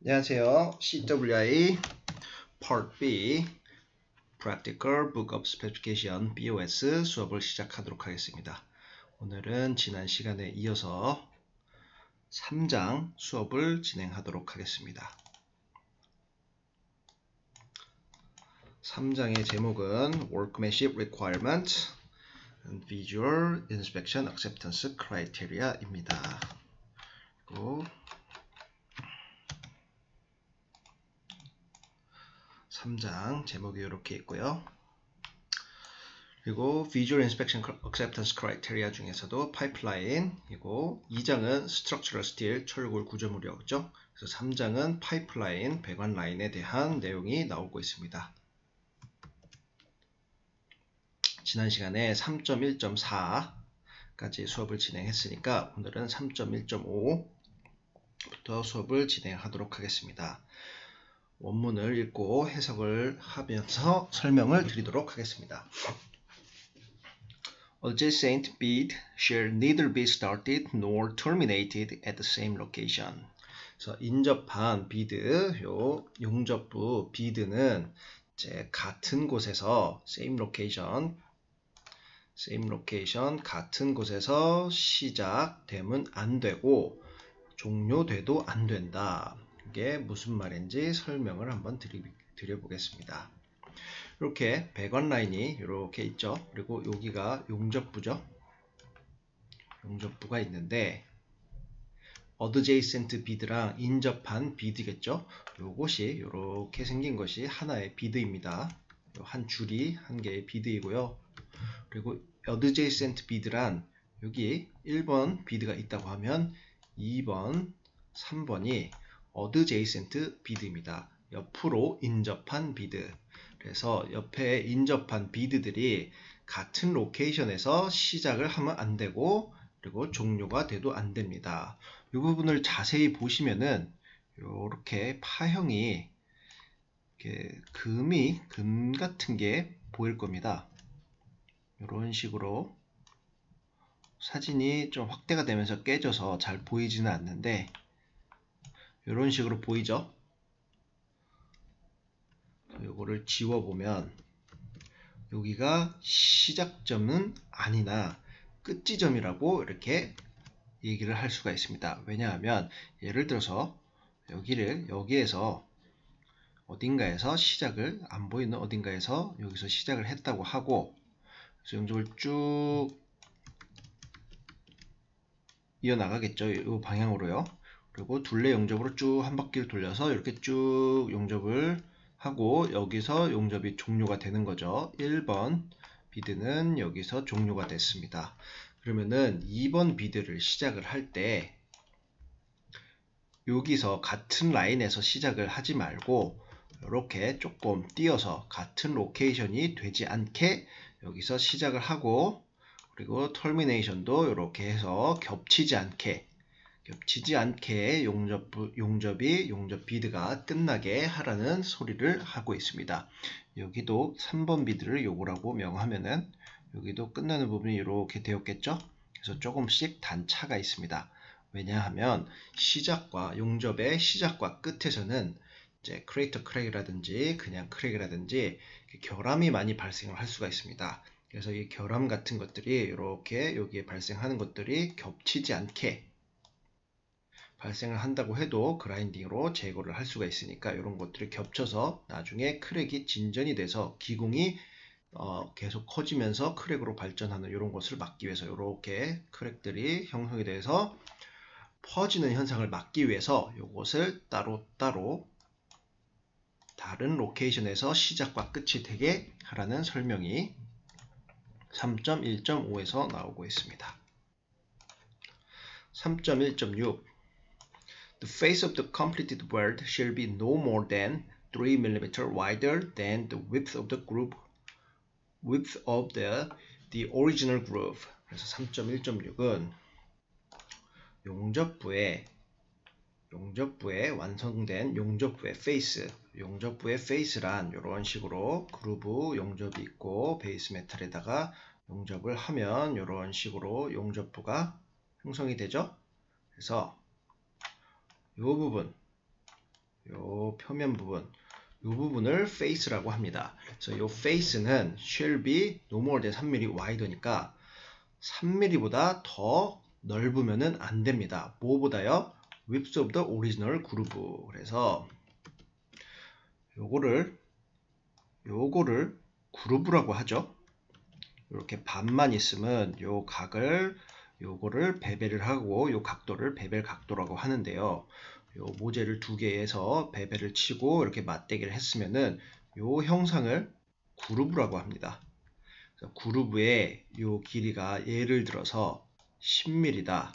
안녕하세요. CWI Part B Practical Book of Specification BOS 수업을 시작하도록 하겠습니다. 오늘은 지난 시간에 이어서 3장 수업을 진행하도록 하겠습니다. 3장의 제목은 Workmanship Requirement and Visual Inspection Acceptance Criteria입니다. 그리고 3장 제목이 이렇게 있고요. 그리고 Visual Inspection Acceptance Criteria 중에서도 파이프라인이고 2장은 Structural Steel 철골 구조물이었죠. 그래서 3장은 파이프라인 배관 라인에 대한 내용이 나오고 있습니다. 지난 시간에 3.1.4까지 수업을 진행했으니까 오늘은 3.1.5부터 수업을 진행하도록 하겠습니다. 원문을 읽고 해석을 하면서 설명을 드리도록 하겠습니다. Adjacent bid shall neither be started nor terminated at the same location. 그래서 인접한 비드, 요 용접부 비드는 이제 같은 곳에서 same location, same location 같은 곳에서 시작되면 안 되고 종료돼도 안 된다. 이게 무슨 말인지 설명을 한번 드리, 드려보겠습니다. 이렇게 배관 라인이 이렇게 있죠. 그리고 여기가 용접부죠. 용접부가 있는데 어드제이센트 비드랑 인접한 비드겠죠. 요것이 이렇게 생긴 것이 하나의 비드입니다. 한 줄이 한 개의 비드이고요. 그리고 어드제이센트 비드란 여기 1번 비드가 있다고 하면 2번, 3번이 어드제이센트 비드입니다. 옆으로 인접한 비드. 그래서 옆에 인접한 비드들이 같은 로케이션에서 시작을 하면 안 되고 그리고 종료가 돼도 안 됩니다. 이 부분을 자세히 보시면은 이렇게 파형이 이렇게 금이 금 같은 게 보일 겁니다. 이런 식으로 사진이 좀 확대가 되면서 깨져서 잘 보이지는 않는데 이런 식으로 보이죠? 이거를 지워보면 여기가 시작점은 아니나 끝지점이라고 이렇게 얘기를 할 수가 있습니다. 왜냐하면 예를 들어서 여기를 여기에서 어딘가에서 시작을 안 보이는 어딘가에서 여기서 시작을 했다고 하고 영접을 쭉 이어나가겠죠. 이 방향으로요. 그리고 둘레 용접으로 쭉 한 바퀴를 돌려서 이렇게 쭉 용접을 하고 여기서 용접이 종료가 되는 거죠. 1번 비드는 여기서 종료가 됐습니다. 그러면은 2번 비드를 시작을 할 때 여기서 같은 라인에서 시작을 하지 말고 이렇게 조금 띄어서 같은 로케이션이 되지 않게 여기서 시작을 하고 그리고 터미네이션도 이렇게 해서 겹치지 않게 겹치지 않게 용접, 용접이 용접 비드가 끝나게 하라는 소리를 하고 있습니다. 여기도 3번 비드를 요구라고 명하면은 여기도 끝나는 부분이 이렇게 되었겠죠? 그래서 조금씩 단차가 있습니다. 왜냐하면 시작과 용접의 시작과 끝에서는 이제 크레이터 크랙이라든지 그냥 크랙이라든지 결함이 많이 발생을 할 수가 있습니다. 그래서 이 결함 같은 것들이 이렇게 여기에 발생하는 것들이 겹치지 않게 발생을 한다고 해도 그라인딩으로 제거를 할 수가 있으니까 이런 것들이 겹쳐서 나중에 크랙이 진전이 돼서 기공이 어, 계속 커지면서 크랙으로 발전하는 이런 것을 막기 위해서 이렇게 크랙들이 형성이 돼서 퍼지는 현상을 막기 위해서 이것을 따로따로 다른 로케이션에서 시작과 끝이 되게 하라는 설명이 3.1.5에서 나오고 있습니다. 3.1.6 The face of the completed word shall be no more than 3 mm wider than the width of the groove width of the the original groove. 그래서 3.1.6은 용접부에 용접부에 완성된 용접부의 페이스 용접부의 페이스란 이런 식으로 그루브 용접이 있고 베이스 메탈에다가 용접을 하면 이런 식으로 용접부가 형성이 되죠. 그래서 이 부분 요 표면 부분 이 부분을 face라고 합니다. 그래서 이 face는 shall be no more than 3mm wide니까 3mm보다 더 넓으면은 안 됩니다. 뭐보다요? width of the original groove. 그래서 요거를 요거를 그루브라고 하죠. 이렇게 반만 있으면 요 각을 요거를 베벨을 하고 요 각도를 베벨 각도라고 하는데요. 요 모재를 두 개에서 베벨을 치고 이렇게 맞대기를 했으면은 요 형상을 그루브라고 합니다. 그루브의 요 길이가 예를 들어서 10mm다.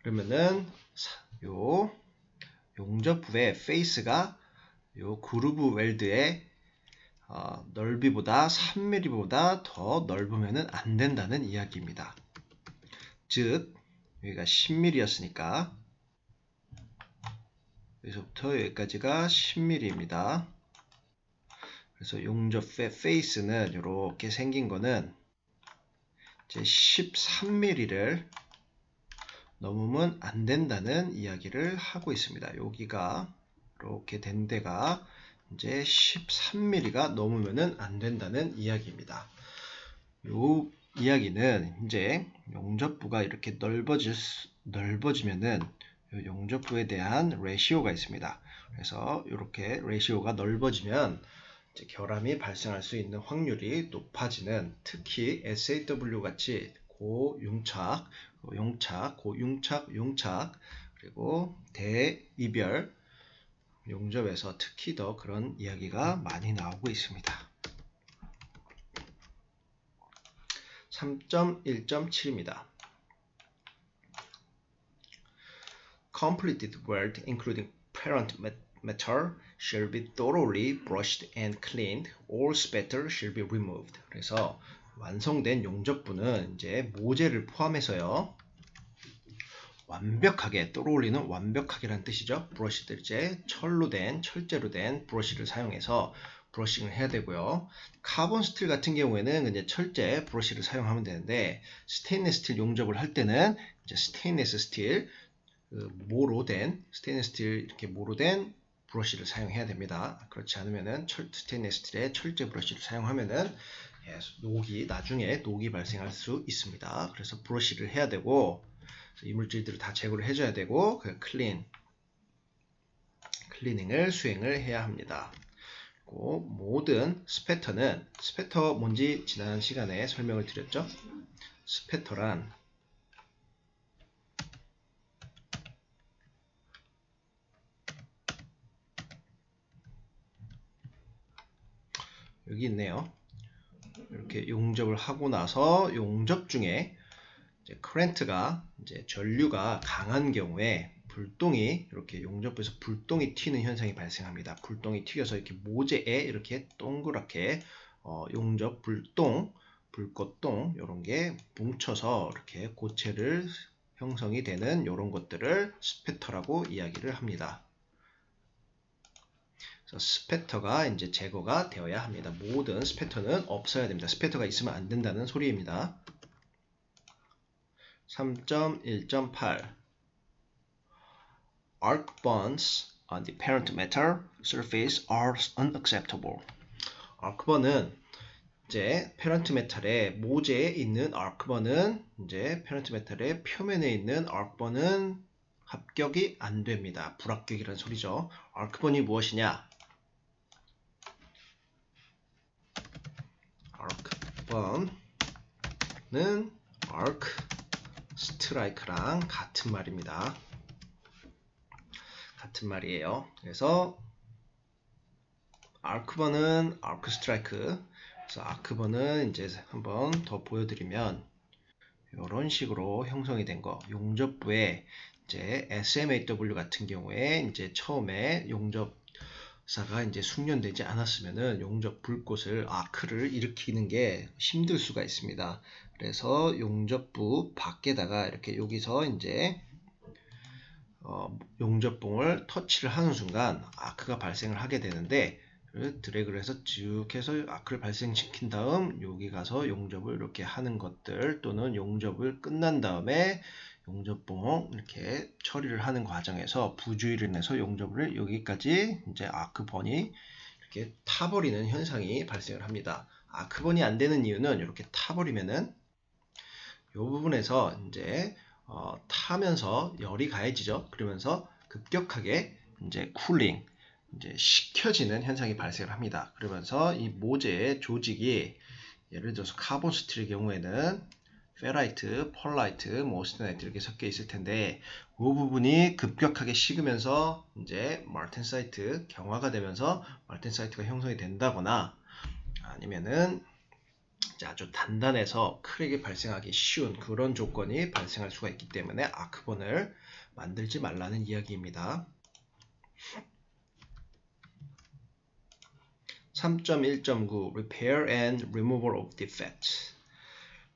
그러면은 요 용접부의 페이스가 요 그루브 웰드의 어, 넓이보다 3mm보다 더 넓으면 안 된다는 이야기입니다. 즉 여기가 10mm였으니까 여기서부터 여기까지가 10mm입니다. 그래서 용접 페이스는 이렇게 생긴 거는 이제 13mm를 넘으면 안 된다는 이야기를 하고 있습니다. 여기가 이렇게 된 데가 이제 13mm가 넘으면 안 된다는 이야기입니다. 요 이야기는 이제 용접부가 이렇게 넓어질 넓어지면은 용접부에 대한 레시오가 있습니다. 그래서 이렇게 레시오가 넓어지면 결함이 발생할 수 있는 확률이 높아지는 특히 SAW 같이 고융착, 용착, 고융착, 용착 그리고 대이별 용접에서 특히 더 그런 이야기가 많이 나오고 있습니다. 3.1.7입니다. Completed word including parent matter shall be thoroughly brushed and cleaned. All spatter shall be removed. 그래서 완성된 용접부는 이제 모재를 포함해서요. 완벽하게 떠올리는 완벽하게란 뜻이죠. 브러쉬들 이제 철로 된 철제로 된 브러쉬를 사용해서 브러싱을 해야 되고요. 카본 스틸 같은 경우에는 이제 철제 브러쉬를 사용하면 되는데 스테인리스 스틸 용접을 할 때는 이제 스테인리스 스틸 그 모로 된 스테인리스 스틸 이렇게 모로 된 브러쉬를 사용해야 됩니다. 그렇지 않으면은 철 스테인리스 스틸의 철제 브러쉬를 사용하면은 예, 녹이 나중에 녹이 발생할 수 있습니다. 그래서 브러쉬를 해야 되고 이물질들을 다 제거를 해줘야 되고 그 클린 클리닝을 수행을 해야 합니다. 모든 스패터는 스패터 뭔지 지난 시간에 설명을 드렸죠. 스패터란 여기 있네요. 이렇게 용접을 하고 나서 용접 중에 이제 커렌트가 이제 전류가 강한 경우에 불똥이 이렇게 용접부에서 불똥이 튀는 현상이 발생합니다. 불똥이 튀겨서 이렇게 모재에 이렇게 동그랗게 어, 용접 불똥, 불꽃똥 이런 게 뭉쳐서 이렇게 고체를 형성이 되는 이런 것들을 스패터라고 이야기를 합니다. 스패터가 이제 제거가 되어야 합니다. 모든 스패터는 없어야 됩니다. 스패터가 있으면 안 된다는 소리입니다. 3.1.8 Arc bonds on the parent matter surface are unacceptable. 아크번은 이제 페런트 메탈의 모재에 있는 아크번은 이제 페런트 메탈의 표면에 있는 아크번은 합격이 안 됩니다. 불합격이라는 소리죠. 아크번이 무엇이냐? 아크번은 아크 스트라이크랑 같은 말입니다. 같은 말이에요. 그래서 아크버는 아크 스트라이크 그래서 아크버는 이제 한번 더 보여드리면 이런 식으로 형성이 된 거 용접부에 이제 SMAW 같은 경우에 이제 처음에 용접 사가 이제 숙련되지 않았으면은 용접 불꽃을 아크를 일으키는 게 힘들 수가 있습니다. 그래서 용접부 밖에다가 이렇게 여기서 이제 어, 용접봉을 터치를 하는 순간 아크가 발생을 하게 되는데 드래그를 해서 쭉 해서 아크를 발생시킨 다음 여기 가서 용접을 이렇게 하는 것들 또는 용접을 끝난 다음에 용접봉 이렇게 처리를 하는 과정에서 부주의를 인해서 용접을 여기까지 이제 아크번이 이렇게 타버리는 현상이 발생을 합니다. 아크번이 안 되는 이유는 이렇게 타버리면은 이 부분에서 이제 어, 타면서 열이 가해지죠. 그러면서 급격하게 이제 쿨링, 이제 식혀지는 현상이 발생을 합니다. 그러면서 이 모재의 조직이 예를 들어서 카본 스틸의 경우에는 페라이트, 펄라이트, 모스테나이트 이렇게 섞여 있을 텐데 그 부분이 급격하게 식으면서 이제 말텐사이트 경화가 되면서 말텐사이트가 형성이 된다거나 아니면은 아주 단단해서 크랙이 발생하기 쉬운 그런 조건이 발생할 수가 있기 때문에 아크본을 만들지 말라는 이야기입니다. 3.1.9 Repair and Removal of Defect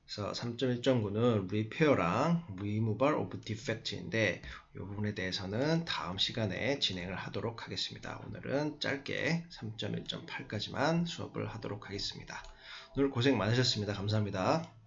그래서 3.1.9는 Repair랑 Removal of Defect인데 이 부분에 대해서는 다음 시간에 진행을 하도록 하겠습니다. 오늘은 짧게 3.1.8까지만 수업을 하도록 하겠습니다. 오늘 고생 많으셨습니다. 감사합니다.